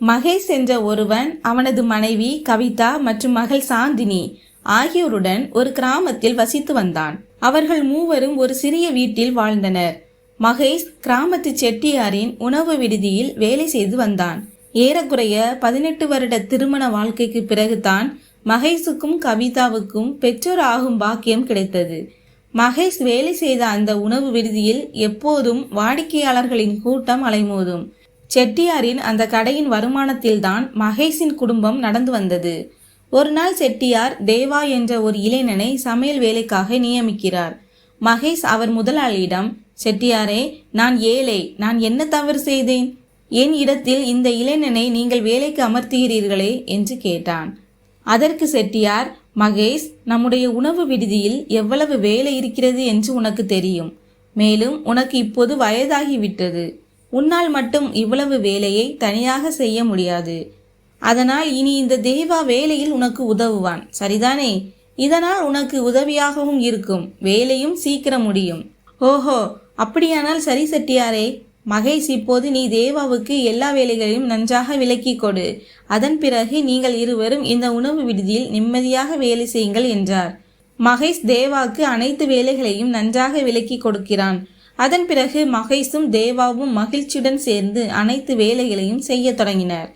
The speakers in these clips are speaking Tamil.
மகேஷ் என்ற ஒருவன் அவனது மனைவி கவிதா மற்றும் மகள் சாந்தினி ஆகியோருடன் ஒரு கிராமத்தில் வசித்து வந்தான். அவர்கள் மூவரும் ஒரு சிறிய வீட்டில் வாழ்ந்தனர். மகேஷ் கிராமத்து செட்டியாரின் உணவு விடுதியில் வேலை செய்து வந்தான். ஏறக்குறைய பதினெட்டு வருட திருமண வாழ்க்கைக்கு பிறகுதான் மகேஷுக்கும் கவிதாவுக்கும் பெற்றோர் ஆகும் பாக்கியம் கிடைத்தது. மகேஷ் வேலை செய்த அந்த உணவு விடுதியில் எப்போதும் வாடிக்கையாளர்களின் கூட்டம் அலைமோதும். செட்டியாரின் அந்த கடையின் வருமானத்தில்தான் மகேஷின் குடும்பம் நடந்து வந்தது. ஒரு நாள் செட்டியார் தேவா என்ற ஒரு இளைஞனை சமையல் வேலைக்காக நியமிக்கிறார். மகேஷ் அவர் முதலாளியிடம் செட்டியாரே நான் ஏழை நான் என்ன தவறு செய்தேன்? என் இடத்தில் இந்த இளைஞனை நீங்கள் வேலைக்கு அமர்த்துகிறீர்களே? என்று கேட்டான். அதற்கு செட்டியார் மகேஷ் நம்முடைய உணவு விடுதியில் எவ்வளவு வேலை இருக்கிறது என்று உனக்கு தெரியும். மேலும் உனக்கு இப்போது வயதாகிவிட்டது. உன்னால் மட்டும் இவ்வளவு வேலையை தனியாக செய்ய முடியாது. அதனால் இனி இந்த தேவா வேலையில் உனக்கு உதவுவான். சரிதானே? இதனால் உனக்கு உதவியாகவும் இருக்கும். வேலையும் சீக்கிரம் முடியும். ஓஹோ அப்படியானால் சரி செட்டியாரே. மகேஷ் இப்போது நீ தேவாவுக்கு எல்லா வேலைகளையும் நன்றாக விலக்கி கொடு. அதன் பிறகு நீங்கள் இருவரும் இந்த உணவு விடுதியில் நிம்மதியாக வேலை செய்யுங்கள் என்றார். மகேஷ் தேவாக்கு அனைத்து வேலைகளையும் நன்றாக விலக்கி கொடுக்கிறான். அதன் பிறகு மகேஷும் தேவாவும் மகிழ்ச்சியுடன் சேர்ந்து அனைத்து வேலைகளையும் செய்ய தொடங்கினர்.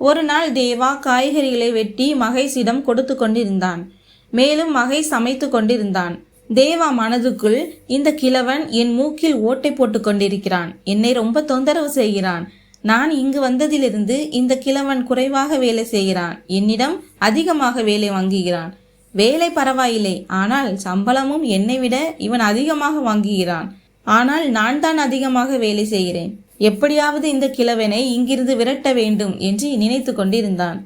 ஒரு நாள் தேவா காய்கறிகளை வெட்டி மகேஷிடம் கொடுத்து கொண்டிருந்தான். மேலும் மகேஷ் சமைத்து கொண்டிருந்தான். தேவா மனதுக்குள் இந்த கிழவன் என் மூக்கில் ஓட்டை போட்டு கொண்டிருக்கிறான். என்னை ரொம்ப தொந்தரவு செய்கிறான். நான் இங்கு வந்ததிலிருந்து இந்த கிழவன் குறைவாக வேலை செய்கிறான். என்னிடம் அதிகமாக வேலை வாங்குகிறான். வேலை பரவாயில்லை. ஆனால் சம்பளமும் என்னை விட இவன் அதிகமாக வாங்குகிறான். ஆனால் நான் தான் அதிகமாக வேலை செய்கிறேன். எப்படியாவது இந்த கிழவனை இங்கிருந்து விரட்ட வேண்டும் என்று நினைத்து கொண்டிருந்தான்.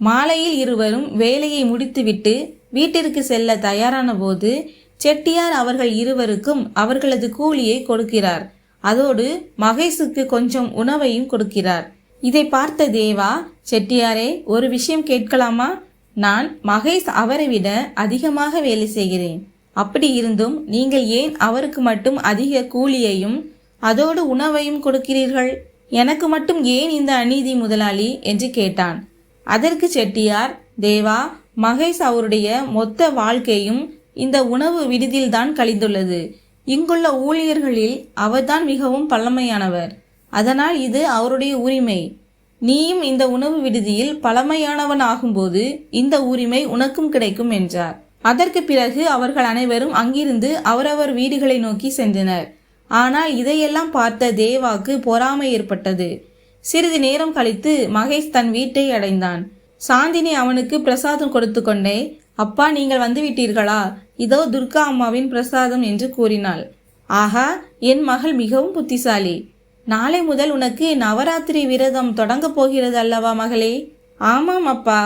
மாலையில் இருவரும் வேலையை முடித்துவிட்டு வீட்டிற்கு செல்ல தயாரான போது செட்டியார் அவர்கள் இருவருக்கும் அவர்களது கூலியை கொடுக்கிறார். அதோடு மகேஷுக்கு கொஞ்சம் உணவையும் கொடுக்கிறார். இதை பார்த்த தேவா செட்டியாரே ஒரு விஷயம் கேட்கலாமா? நான் மகேஷ் அவரை விட அதிகமாக வேலை செய்கிறேன். அப்படி இருந்தும் நீங்கள் ஏன் அவருக்கு மட்டும் அதிக கூலியையும் அதோடு உணவையும் கொடுக்கிறீர்கள்? எனக்கு மட்டும் ஏன் இந்த அநீதி முதலாளி? என்று கேட்டான். அதற்கு செட்டியார் தேவா மகேஷ் அவருடைய மொத்த வாழ்க்கையும் இந்த உணவு விடுதியில்தான் கழிந்துள்ளது. இங்குள்ள ஊழியர்களில் அவர்தான் மிகவும் பழமையானவர். அதனால் இது அவருடைய உரிமை. நீயும் இந்த உணவு விடுதியில் பழமையானவன் ஆகும்போது இந்த உரிமை உனக்கும் கிடைக்கும் என்றார். அதற்கு பிறகு அவர்கள் அனைவரும் அங்கிருந்து அவரவர் வீடுகளை நோக்கி சென்றனர். ஆனால் இதையெல்லாம் பார்த்த தேவாக்கு பொறாமை ஏற்பட்டது. சிறிது நேரம் கழித்து மகேஷ் தன் வீட்டை அடைந்தான். சாந்தினி அவனுக்கு பிரசாதம் கொடுத்து கொண்டே அப்பா நீங்கள் வந்து விட்டீர்களா இதோ துர்கா அம்மாவின் பிரசாதம் என்று கூறினாள். ஆஹா என் மகள் மிகவும் புத்திசாலி. நாளை முதல் உனக்கு நவராத்திரி விரதம் தொடங்கப் போகிறது அல்லவா மகளே? ஆமாம் அப்பா.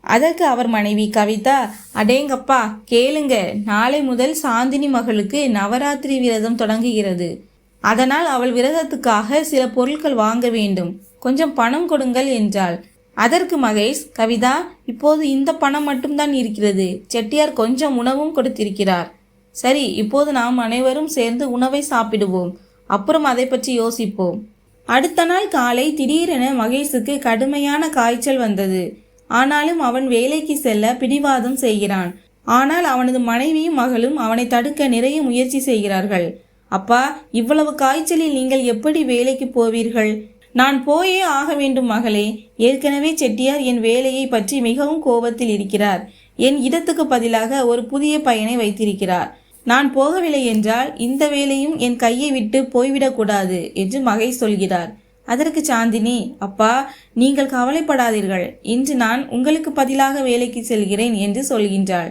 அதற்கு அவர் மனைவி கவிதா அடேங்கப்பா கேளுங்க. நாளை முதல் சாந்தினி மகளுக்கு நவராத்திரி விரதம் தொடங்குகிறது. அதனால் அவள் விரதத்துக்காக சில பொருட்கள் வாங்க வேண்டும். கொஞ்சம் பணம் கொடுங்கள் என்றாள். அதற்கு மகேஷ் கவிதா இப்போது இந்த பணம் மட்டும்தான் இருக்கிறது. செட்டியார் கொஞ்சம் உணவும் கொடுத்திருக்கிறார். சரி இப்போது நாம் அனைவரும் சேர்ந்து உணவை சாப்பிடுவோம். அப்புறம் அதை பற்றி யோசிப்போம். அடுத்த நாள் காலை திடீரென மகேஷுக்கு கடுமையான காய்ச்சல் வந்தது. ஆனாலும் அவன் வேலைக்கு செல்ல பிடிவாதம் செய்கிறான். ஆனால் அவனது மனைவியும் மகளும் அவனை தடுக்க நிறைய முயற்சி செய்கிறார்கள். அப்பா இவ்வளவு காய்ச்சலில் நீங்கள் எப்படி வேலைக்கு போவீர்கள்? நான் போயே ஆக வேண்டும் மகளே. ஏற்கனவே செட்டியார் என் வேலையை பற்றி மிகவும் கோபத்தில் இருக்கிறார். என் இடத்துக்கு பதிலாக ஒரு புதிய பையனை வைத்திருக்கிறார். நான் போகவில்லை என்றால் இந்த வேலையும் என் கையை விட்டு போய்விடக்கூடாது என்று மகை சொல்கிறார். அதற்கு சாந்தினி அப்பா நீங்கள் கவலைப்படாதீர்கள். இன்று நான் உங்களுக்கு பதிலாக வேலைக்கு செல்கிறேன் என்று சொல்கின்றாள்.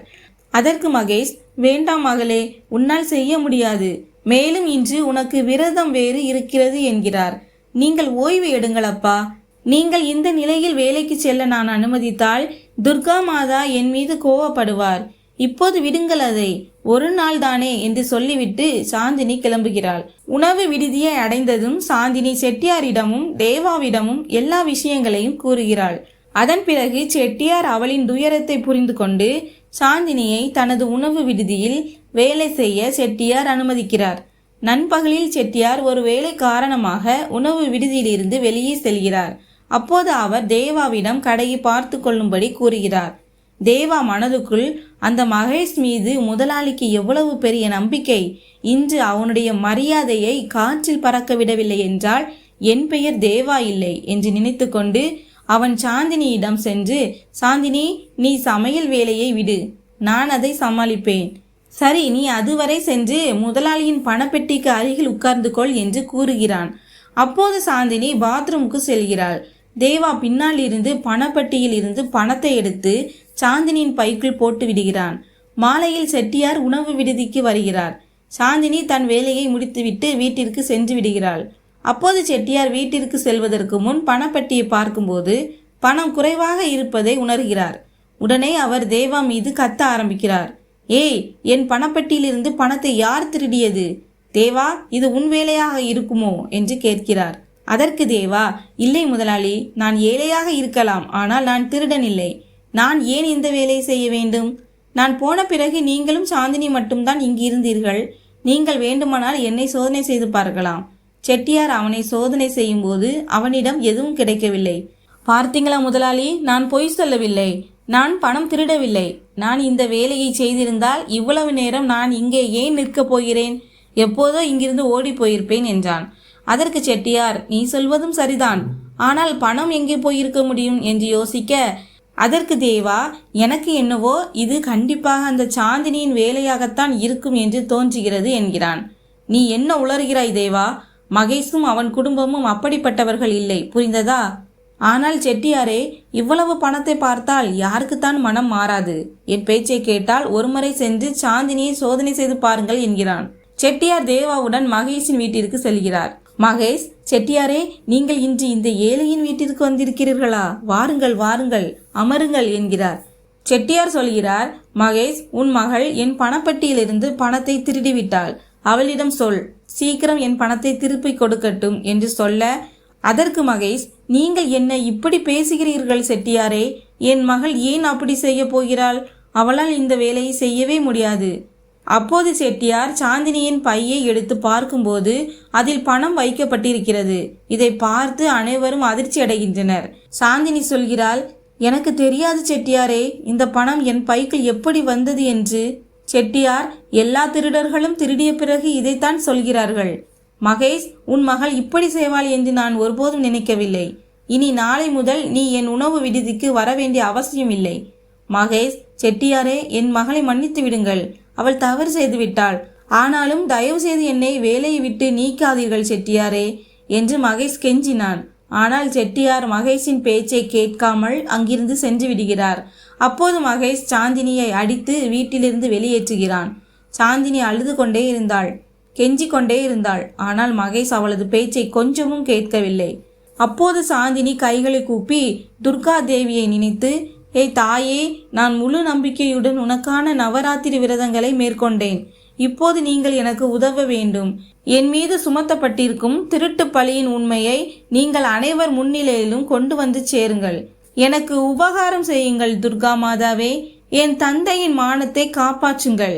அதற்கு மகேஷ் வேண்டாம் மகளே உன்னால் செய்ய முடியாது. மேலும் இன்று உனக்கு விரதம் வேறு இருக்கிறது என்கிறார். நீங்கள் ஓய்வு எடுங்கள் அப்பா. நீங்கள் இந்த நிலையில் வேலைக்கு செல்ல நான் அனுமதித்தால் துர்கா மாதா என் மீது கோவப்படுவார். இப்போது விடுங்கள் அதை. ஒரு நாள் தானே என்று சொல்லிவிட்டு சாந்தினி கிளம்புகிறாள். உணவு விடுதியை அடைந்ததும் சாந்தினி செட்டியாரிடமும் தேவாவிடமும் எல்லா விஷயங்களையும் கூறுகிறாள். அதன் பிறகு செட்டியார் அவளின் துயரத்தை புரிந்து கொண்டு சாந்தினியை தனது உணவு விடுதியில் வேலை செய்ய செட்டியார் அனுமதிக்கிறார். நண்பகலில் செட்டியார் ஒரு வேலை காரணமாக உணவு விடுதியிலிருந்து வெளியே செல்கிறார். அப்போது அவர் தேவாவிடம் கடையை பார்த்து கொள்ளும்படி கூறுகிறார். தேவா மனதுக்குள் அந்த மகேஷ் மீது முதலாளிக்கு எவ்வளவு பெரிய நம்பிக்கை? இன்று அவனுடைய மரியாதையை காற்றில் பறக்க விடவில்லை என்றால் என் பெயர் தேவா இல்லை என்று நினைத்துக்கொண்டு அவன் சாந்தினியிடம் சென்று சாந்தினி நீ சமையல் வேலையை விடு. நான் அதை சமாளிப்பேன். சரி நீ அதுவரை சென்று முதலாளியின் பணப்பெட்டிக்கு அருகில் உட்கார்ந்து கொள் என்று கூறுகிறான். அப்போது சாந்தினி பாத்ரூமுக்கு செல்கிறாள். தேவா பின்னால் இருந்து பணப்பட்டியில் இருந்து பணத்தை எடுத்து சாந்தினியின் பைக்குள் போட்டு விடுகிறான். மாலையில் செட்டியார் உணவு விடுதிக்கு வருகிறார். சாந்தினி தன் வேலையை முடித்துவிட்டு வீட்டிற்கு சென்று விடுகிறாள். அப்போது செட்டியார் வீட்டிற்கு செல்வதற்கு முன் பணப்பட்டியை பார்க்கும்போது பணம் குறைவாக இருப்பதை உணர்கிறார். உடனே அவர் தேவா மீது கத்த ஆரம்பிக்கிறார். ஏய் என் பணப்பட்டியிலிருந்து பணத்தை யார் திருடியது? தேவா இது உன் வேலையாக இருக்குமோ? என்று கேட்கிறார். அதற்கு தேவா இல்லை முதலாளி நான் ஏழையாக இருக்கலாம் ஆனால் நான் திருடன் இல்லை நான் ஏன் இந்த வேலையை செய்ய வேண்டும்? நான் போன பிறகு நீங்களும் சாந்தினி மட்டும்தான் இங்கு இருந்தீர்கள். நீங்கள் வேண்டுமானால் என்னை சோதனை செய்து பார்க்கலாம். செட்டியார் அவனை சோதனை செய்யும்போது அவனிடம் எதுவும் கிடைக்கவில்லை. பார்த்தீங்களா முதலாளி நான் பொய் சொல்லவில்லை. நான் பணம் திருடவில்லை. நான் இந்த வேலையை செய்திருந்தால் இவ்வளவு நேரம் நான் இங்கே ஏன் நிற்கப் போகிறேன்? எப்போதோ இங்கிருந்து ஓடி போயிருப்பேன் என்றான். அதற்கு செட்டியார் நீ சொல்வதும் சரிதான். ஆனால் பணம் எங்கே போயிருக்க முடியும்? என்று யோசிக்க அதற்கு தேவா எனக்கு என்னவோ இது கண்டிப்பாக அந்த சாந்தினியின் வேலையாகத்தான் இருக்கும் என்று தோன்றுகிறது என்கிறான். நீ என்ன உளறுகிறாய் தேவா? மகேஷும் அவன் குடும்பமும் அப்படிப்பட்டவர்கள் இல்லை புரிந்ததா? ஆனால் செட்டியாரே இவ்வளவு பணத்தை பார்த்தால் யாருக்குத்தான் மனம் மாறாது. என் பேச்சை கேட்டால் ஒருமுறை சென்று சாந்தினியை சோதனை செய்து பாருங்கள் என்கிறான். செட்டியார் தேவாவுடன் மகேஷின் வீட்டிற்கு செல்கிறார். மகேஷ் செட்டியாரே நீங்கள் இன்று இந்த ஏழையின் வீட்டிற்கு வந்திருக்கிறீர்களா? வாருங்கள் வாருங்கள் அமருங்கள் என்கிறார். செட்டியார் சொல்கிறார் மகேஷ் உன் மகள் என் பணப்பட்டியிலிருந்து பணத்தை திருடிவிட்டாள். அவளிடம் சொல். சீக்கிரம் என் பணத்தை திருப்பிக் கொடுக்கட்டும் என்று சொல்ல அதற்கு மகேஷ் நீங்கள் என்ன இப்படி பேசுகிறீர்கள் செட்டியாரே? என் மகள் ஏன் அப்படி செய்ய போகிறாள்? அவளால் இந்த வேலையை செய்யவே முடியாது. அப்போது செட்டியார் சாந்தினியின் பையை எடுத்து பார்க்கும்போது அதில் பணம் வைக்கப்பட்டிருக்கிறது. இதை பார்த்து அனைவரும் அதிர்ச்சி அடைகின்றனர். சாந்தினி சொல்கிறாள் எனக்கு தெரியாது செட்டியாரே இந்த பணம் என் பைக்கு எப்படி வந்தது என்று? செட்டியார் எல்லா திருடர்களும் திருடிய பிறகு இதைத்தான் சொல்கிறார்கள். மகேஷ் உன் மகள் இப்படி செய்வாள் என்று நான் ஒருபோதும் நினைக்கவில்லை. இனி நாளை முதல் நீ என் உணவு விடுதிக்கு வர வேண்டிய அவசியம் இல்லை மகேஷ் செட்டியாரே என் மகளை மன்னித்து விடுங்கள். அவள் தவறு செய்து விட்டாள் ஆனாலும் தயவு செய்து என்னை வேலையை விட்டு நீக்காதீர்கள் செட்டியாரே என்று மகேஷ் கெஞ்சினான். ஆனால் செட்டியார் மகேஷின் பேச்சை கேட்காமல் அங்கிருந்து சென்று விடுகிறார். அப்போது மகேஷ் சாந்தினியை அடித்து வீட்டிலிருந்து வெளியேற்றுகிறான். சாந்தினி அழுது கொண்டே இருந்தாள். கெஞ்சி கொண்டே இருந்தாள். ஆனால் மகேஷ் அவளது பேச்சை கொஞ்சமும் கேட்கவில்லை. அப்போது சாந்தினி கைகளை கூப்பி துர்கா தேவியை நினைத்து ஏய் தாயே நான் முழு நம்பிக்கையுடன் உனக்கான நவராத்திரி விரதங்களை மேற்கொண்டேன். இப்போது நீங்கள் எனக்கு உதவ வேண்டும். என் மீது சுமத்தப்பட்டிருக்கும் திருட்டு பழியின் உண்மையை நீங்கள் அனைவர் முன்னிலையிலும் கொண்டு வந்து சேருங்கள். எனக்கு உபகாரம் செய்யுங்கள் துர்கா மாதாவே. என் தந்தையின் மானத்தை காப்பாற்றுங்கள்.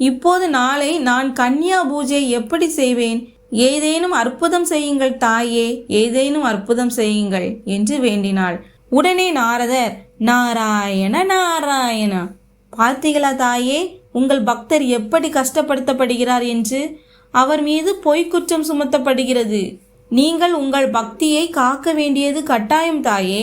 இப்போது நாளை நான் கன்னியா பூஜை எப்படி செய்வேன்? ஏதேனும் அற்புதம் செய்யுங்கள் தாயே ஏதேனும் அற்புதம் செய்யுங்கள் என்று வேண்டினாள். உடனே நாரதர் நாராயண நாராயண. பார்த்தீங்களா தாயே உங்கள் பக்தர் எப்படி கஷ்டப்படுத்தப்படுகிறார் என்று? அவர் மீது பொய்க்குற்றம் சுமத்தப்படுகிறது. நீங்கள் உங்கள் பக்தியை காக்க வேண்டியது கட்டாயம் தாயே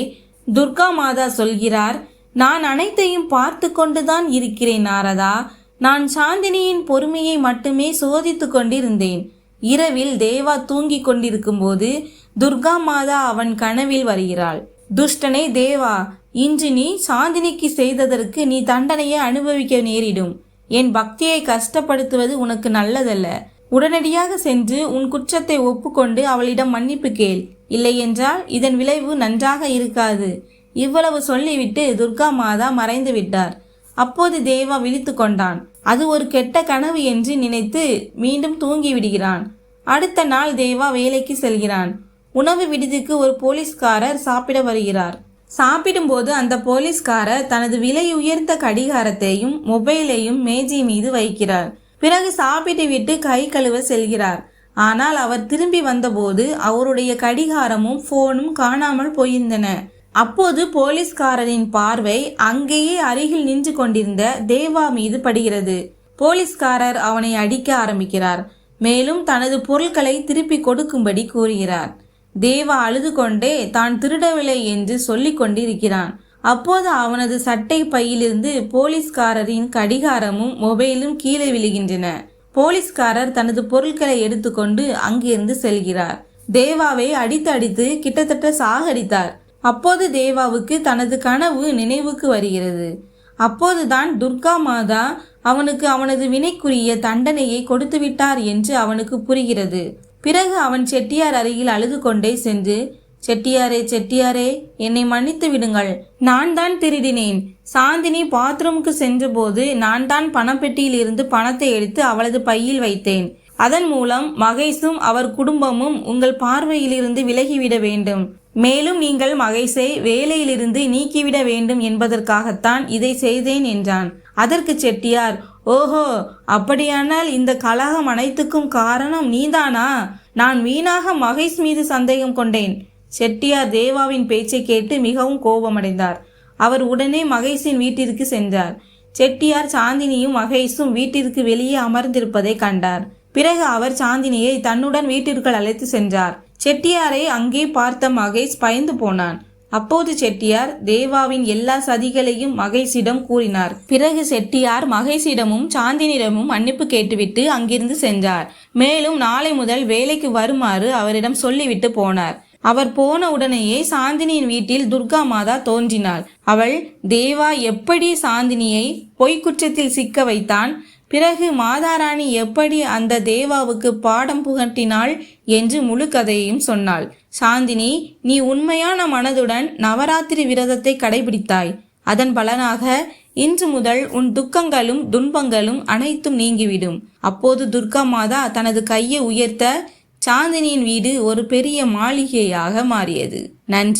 துர்கா மாதா சொல்கிறார் நான் அனைத்தையும் பார்த்து கொண்டுதான் இருக்கிறேன் நாரதா. நான் சாந்தினியின் பொறுமையை மட்டுமே சோதித்து கொண்டிருந்தேன். இரவில் தேவா தூங்கிக் கொண்டிருக்கும்போது துர்கா மாதா அவன் கனவில் வருகிறாள். துஷ்டனை தேவா இன்று நீ சாந்தினிக்கு செய்ததற்கு நீ தண்டனையை அனுபவிக்க நேரிடும். என் பக்தியை கஷ்டப்படுத்துவது உனக்கு நல்லதல்ல. உடனடியாக சென்று உன் குற்றத்தை ஒப்புக்கொண்டு அவளிடம் மன்னிப்பு கேள். இல்லையென்றால் இதன் விளைவு நன்றாக இருக்காது. இவ்வளவு சொல்லிவிட்டு துர்கா மாதா மறைந்து விட்டார். அப்போது தேவா விழித்து கொண்டான். அது ஒரு கெட்ட கனவு என்று நினைத்து மீண்டும் தூங்கி விடுகிறான். அடுத்த நாள் தேவா வேலைக்கு செல்கிறான். உணவு விடுதிக்கு ஒரு போலீஸ்காரர் சாப்பிட வருகிறார். சாப்பிடும்போது அந்த போலீஸ்காரர் தனது விலை உயர்ந்த கடிகாரத்தையும் மொபைலையும் மேஜை மீது வைக்கிறார். பிறகு சாப்பிட்டுவிட்டு கை கழுவ செல்கிறார். ஆனால் அவர் திரும்பி வந்தபோது அவருடைய கடிகாரமும் போனும் காணாமல் போயிருந்தன. அப்போது போலீஸ்காரரின் பார்வை அங்கேயே அருகில் நின்று கொண்டிருந்த தேவா மீது படுகிறது. போலீஸ்காரர் அவனை அடிக்க ஆரம்பிக்கிறார். மேலும் தனது பொருட்களை திருப்பி கொடுக்கும்படி கூறுகிறார். தேவா அழுது கொண்டே தான் திருடவில்லை என்று சொல்லி கொண்டிருக்கிறான். அப்போது அவனது சட்டை பையிலிருந்து போலீஸ்காரரின் கடிகாரமும் மொபைலும் கீழே விழுகின்றன. போலீஸ்காரர் தனது பொருட்களை எடுத்துக்கொண்டு அங்கிருந்து செல்கிறார். தேவாவை அடித்து அடித்து கிட்டத்தட்ட சாகடித்தார். அப்போது தேவாவுக்கு தனது கனவு நினைவுக்கு வருகிறது. அப்போதுதான் துர்கா மாதா அவனுக்கு அவனது வினைக்குரிய தண்டனையை கொடுத்து விட்டார் என்று அவனுக்கு புரிகிறது. பிறகு அவன் செட்டியார் அருகில் அழுது கொண்டே சென்று செட்டியாரே செட்டியாரே என்னை மன்னித்து விடுங்கள். நான் தான் திருடினேன். சாந்தினி பாத்ரூமுக்கு சென்றபோது நான் தான் பணப்பெட்டியில் இருந்து பணத்தை எடுத்து அவளது பையில் வைத்தேன். அதன் மூலம் மகேஷும் அவர் குடும்பமும் உங்கள் பார்வையிலிருந்து விலகிவிட வேண்டும். மேலும் நீங்கள் மகேஷை வேலையிலிருந்து நீக்கிவிட வேண்டும் என்பதற்காகத்தான் இதை செய்தேன் என்றான். அதற்கு செட்டியார் ஓஹோ அப்படியானால் இந்த கலகம் அனைத்துக்கும் காரணம் நீதானா? நான் வீணாக மகேஷ் மீது சந்தேகம் கொண்டேன். செட்டியார் தேவாவின் பேச்சை கேட்டு மிகவும் கோபமடைந்தார். அவர் உடனே மகேஷின் வீட்டிற்கு சென்றார். செட்டியார் சாந்தினியும் மகேஷும் வீட்டிற்கு வெளியே அமர்ந்திருப்பதை கண்டார். பிறகு அவர் சாந்தினியை தன்னுடன் வீட்டிற்குள் அழைத்து சென்றார். செட்டியாரை அங்கே பார்த்த மகேஷ் பயந்து போனான். அப்போது செட்டியார் தேவாவின் எல்லா சதிகளையும் மகேஷிடம் கூறினார். பிறகு செட்டியார் மகேஷிடமும் சாந்தினிடமும் மன்னிப்பு கேட்டுவிட்டு அங்கிருந்து சென்றார். மேலும் நாளை முதல் வேலைக்கு வருமாறு அவரிடம் சொல்லிவிட்டு போனார். அவர் போன உடனேயே சாந்தினியின் வீட்டில் துர்கா மாதா தோன்றினாள். அவள் தேவா எப்படி சாந்தினியை பொய்க்குற்றத்தில் சிக்க வைத்தான்? பிறகு மாதாராணி எப்படி அந்த தேவாவுக்கு பாடம் புகட்டினாள் என்று முழு கதையையும் சொன்னாள். சாந்தினி நீ உண்மையான மனதுடன் நவராத்திரி விரதத்தை கடைபிடித்தாய். அதன் பலனாக இன்று முதல் உன் துக்கங்களும் துன்பங்களும் அனைத்தும் நீங்கிவிடும். அப்போது துர்கா மாதா தனது கையை உயர்த்த சாந்தினியின் வீடு ஒரு பெரிய மாளிகையாக மாறியது. நன்றி.